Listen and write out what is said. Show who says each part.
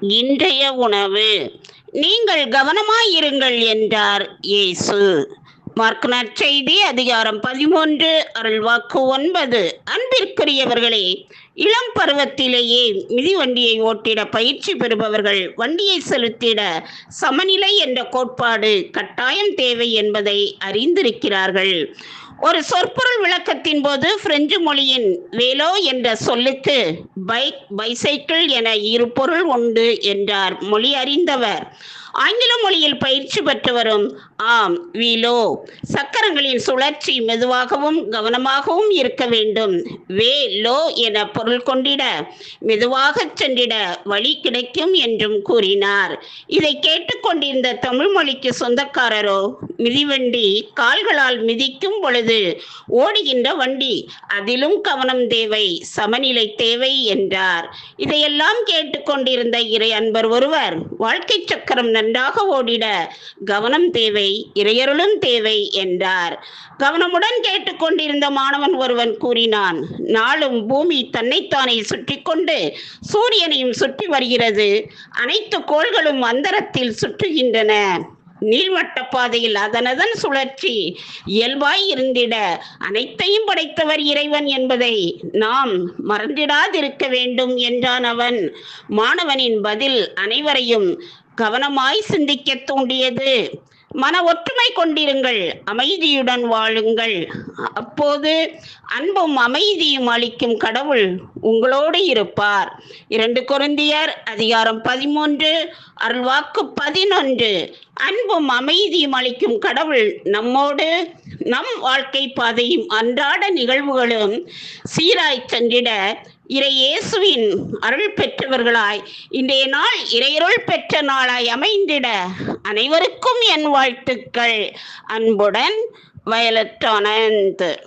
Speaker 1: இன்றைய உணவு. நீங்கள் கவனமாயிருங்கள் என்றார் இயேசு. மார்க் நற்செய்தி அதிகாரம் பதிமூன்று அருள்வாக்கு ஒன்பது. அன்பிற்குரியவர்களே இளம் பருவத்திலேயே மிதிவண்டியை ஓட்டிட பயிற்சி பெறுபவர்கள் வண்டியை செலுத்திட சமநிலை என்ற கோட்பாடு கட்டாயம் தேவை என்பதை அறிந்திருக்கிறார்கள். ஒரு சொற்பொருள் விளக்கத்தின் போது பிரெஞ்சு மொழியின் வேலோ என்ற சொல்லுக்கு பைக் பைசைக்கிள் என இரு பொருள் உண்டு என்றார் மொழி அறிந்தவர். ஆங்கில மொழியில் பயிற்சி பெற்று வரும் ஆம் வீலோ. சக்கரங்களின் சுழற்சி மெதுவாகவும் கவனமாகவும் இருக்க வேண்டும். வே லோ என பொருள் கொண்டிட மெதுவாக சென்றிட வழி கிடைக்கும் என்றும் கூறினார். இதை கேட்டுக்கொண்டிருந்த தமிழ் மொழிக்கு சொந்தக்காரரோ மிதிவண்டி கால்களால் மிதிக்கும் பொழுது ஓடுகின்ற வண்டி அதிலும் கவனம் தேவை சமநிலை தேவை என்றார். இதையெல்லாம் கேட்டுக்கொண்டிருந்த இறை அன்பர் ஒருவர் வாழ்க்கை சக்கரம் நன்றாக ஓடிட கவனம் தேவை இறையருளும் தேவை என்றார். கவனமுடன் கேட்டுக்கொண்டிருந்த மாணவன் ஒருவன் கூறினான் நாளும் பூமி தன்னைத்தானே சுற்றி கொண்டு சூரியனையும் சுற்றி வருகிறது அனைத்து கோள்களும் அந்தரத்தில் சுற்றுகின்றன. நீள்வட்ட பாதையில் அதனதன் சுழற்சி இயல்பாய் இருந்திட அனைத்தையும் படைத்தவர் இறைவன் என்பதை நாம் மறந்திடாதிருக்க வேண்டும் என்றான் அவன். மாணவனின் பதில் அனைவரையும் கவனமாய் சிந்திக்க தூண்டியது. மன ஒற்றுமை கொண்டிருங்கள் அமைதியுடன் வாழுங்கள். அப்போது அன்பும் அமைதியும் அளிக்கும் கடவுள் உங்களோடு இருப்பார். இரண்டு குருந்தியர் அதிகாரம் பதிமூன்று அருள்வாக்கு பதினொன்று. அன்பும் அமைதியும் அளிக்கும் கடவுள் நம்மோடு நம் வாழ்க்கை பாதையும் அன்றாட நிகழ்வுகளும் சீராய் சென்றிட இறை இயேசுவின் அருள் பெற்றவர்களாய் இன்றைய நாள் இறையருள் பெற்ற நாளாய் அமைந்திட அனைவருக்கும் என் வாழ்த்துக்கள். அன்புடன் வயலட் ஆனந்த்.